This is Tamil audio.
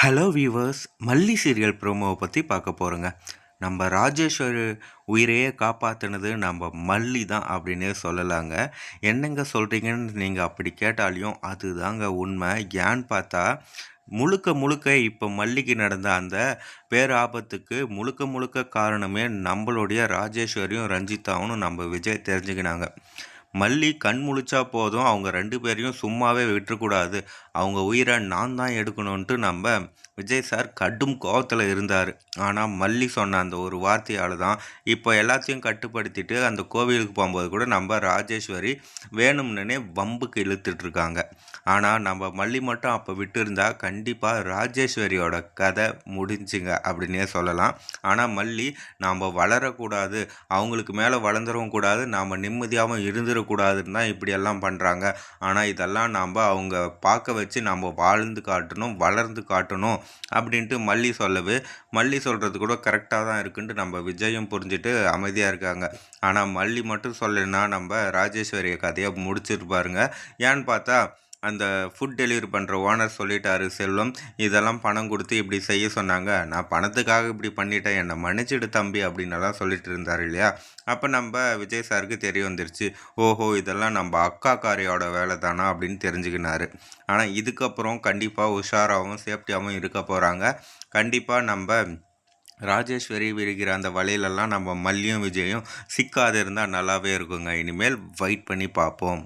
ஹலோ வீவர்ஸ் மல்லி சீரியல் ப்ரோமோவை பற்றி பார்க்க போகிறோங்க நம்ம ராஜேஸ்வர் உயிரையே காப்பாற்றினது நம்ம மல்லி தான் அப்படின்னே சொல்லலாங்க. என்னங்க சொல்கிறீங்கன்னு நீங்கள் அப்படி கேட்டாலையும் அதுதாங்க உண்மை. ஏன்னு பார்த்தா முழுக்க முழுக்க இப்போ மல்லிக்கு நடந்த அந்த பேராபத்துக்கு முழுக்க முழுக்க காரணமே நம்மளுடைய ராஜேஸ்வரியும் ரஞ்சிதாவும் நம்ம விஜய் தெரிஞ்சுக்கினாங்க. மல்லி கண் முழிச்சா போதும். அவங்க ரெண்டு பேரையும் சும்மாவே விட்டுறக்கூடாது. அவங்க உயிரை நான் தான் எடுக்கணுன்ட்டு நம்ம விஜய் சார் கடும் கோபத்தில் இருந்தார். ஆனால் மல்லி சொன்ன அந்த ஒரு வார்த்தையால் தான் இப்போ எல்லாத்தையும் கட்டுப்படுத்திட்டு அந்த கோவிலுக்கு போகும்போது கூட நம்ம ராஜேஸ்வரி வேணும்னே வம்புக்கு இழுத்துட்ருக்காங்க. ஆனால் நம்ம மல்லி மட்டும் அப்போ விட்டு இருந்தால் கண்டிப்பாக ராஜேஸ்வரியோட கதை முடிஞ்சுங்க அப்படின்னே சொல்லலாம். ஆனால் மல்லி நாம் வளரக்கூடாது. அவங்களுக்கு மேலே வளர்ந்துடவும் கூடாது. நாம் நிம்மதியாகவும் மாறக்கூடாதுன்னு தான் இப்படியெல்லாம் பண்ணுறாங்க ஆனால் இதெல்லாம் நாம் அவங்க பார்க்க வச்சு நம்ம வாழ்ந்து காட்டணும் வளர்ந்து காட்டணும் அப்படின்ட்டு மல்லி சொல்லவே மல்லி சொல்கிறது கூட கரெக்டாக தான் இருக்குன்ட்டு நம்ம விஜயம் புரிஞ்சுட்டு அமைதியாக இருக்காங்க. ஆனால் மல்லி மட்டும் சொல்லலைன்னா நம்ம ராஜேஸ்வரிய கதையை முடிச்சிருப்பாருங்க. ஏன்னு பார்த்தா அந்த ஃபுட் டெலிவரி பண்ணுற ஓனர் சொல்லிட்டாரு செல்வம் இதெல்லாம் பணம் கொடுத்து இப்படி செய்ய சொன்னாங்க. நான் பணத்துக்காக இப்படி பண்ணிட்டேன். என்னை மன்னிச்சிடு தம்பி அப்படின்னலாம் சொல்லிட்டு இருந்தார் இல்லையா? அப்போ நம்ம விஜய் சாருக்கு தெரிய வந்துருச்சு. ஓஹோ இதெல்லாம் நம்ம அக்கா காரியோட வேலை தானா? அப்படின்னு தெரிஞ்சுக்கினாரு. ஆனால் இதுக்கப்புறம் கண்டிப்பாக உஷாராகவும் சேஃப்டியாகவும் இருக்க போகிறாங்க கண்டிப்பாக நம்ம ராஜேஸ்வரி விரிகிற அந்த வலையிலெல்லாம் நம்ம மல்லியும் விஜயும் சிக்காது இருந்தால் நல்லாவே இருக்குங்க. இனிமேல் வெயிட் பண்ணி பார்ப்போம்.